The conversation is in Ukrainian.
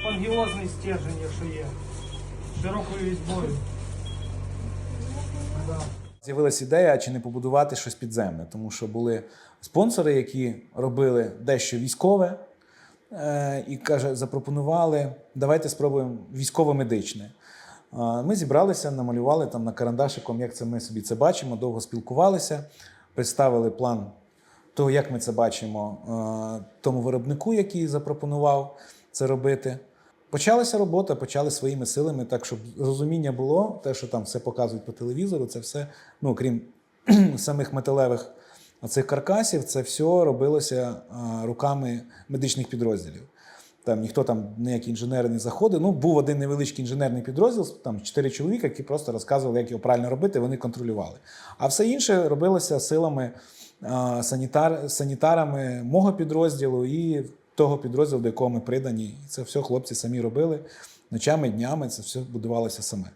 спонгіозний стержень, якщо є. Широкою різьбою. З'явилася ідея, чи не побудувати щось підземне, тому що були спонсори, які робили дещо військове, е, і каже, запропонували, давайте спробуємо військово-медичне. Ми зібралися, намалювали там на карандашиком, як це ми собі це бачимо, довго спілкувалися, представили план того, як ми це бачимо е, тому виробнику, який запропонував це робити. Почалася робота, почали своїми силами, так щоб розуміння було, те, що там все показують по телевізору, це все, ну крім самих металевих оцих каркасів, це все робилося руками медичних підрозділів. Там ніхто там ніякі інженери не заходив. Ну, був один невеличкий інженерний підрозділ, там чотири чоловіка, які просто розказували, як його правильно робити, вони контролювали. А все інше робилося силами санітар, санітарами мого підрозділу і того підрозділу, до якого ми придані. І це все хлопці самі робили ночами, днями, це все будувалося саме.